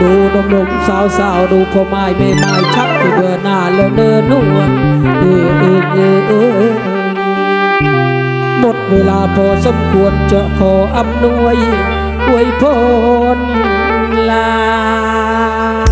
ดูนมนมสาวสาวดูพ่อไม้ไม่ไม้ชักที่เบื่อหน้าแล้วเนินนวลเออเออเออหมดเวลาพอสมควรจะขออำนวยอวยพรลา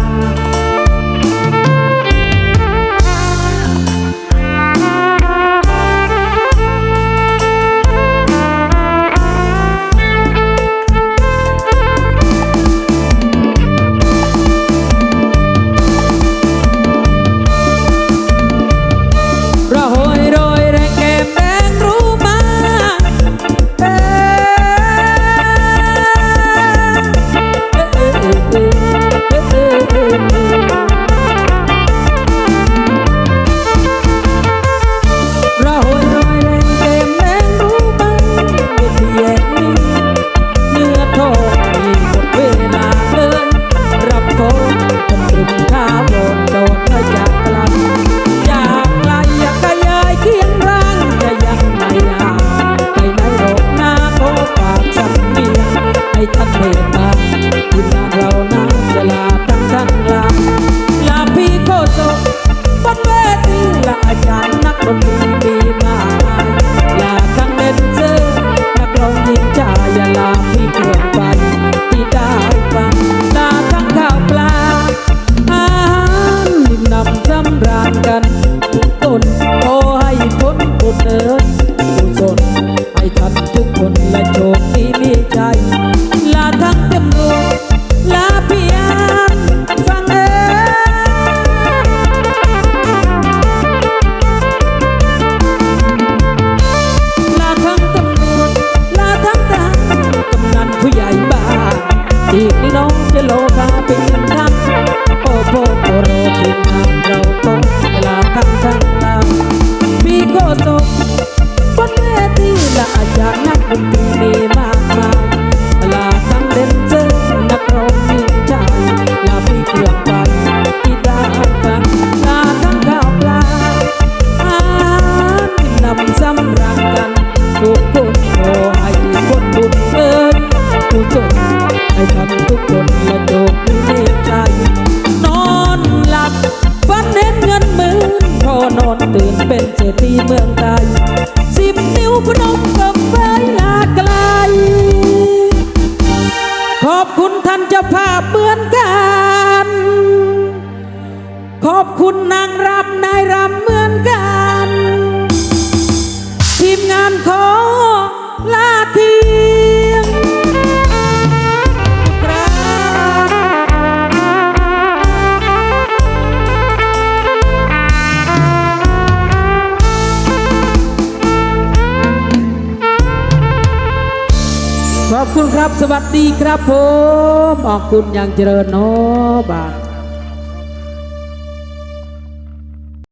Bye. be enough. Oh boy. ใจ นอนหลับฝันเห็นเงินมื่พอนอนตื่นเป็นเศรษฐีเมืองไทยสิบนิ้วพนมกัไฟลาไกล ขอบคุณท่านเจ้าภาพเมือนกัน ขอบคุณนางรำนายรำเหมือนกัน อบคุณครับ สวัสดีครับผม ขอบคุณอย่างเจริญเนาะบา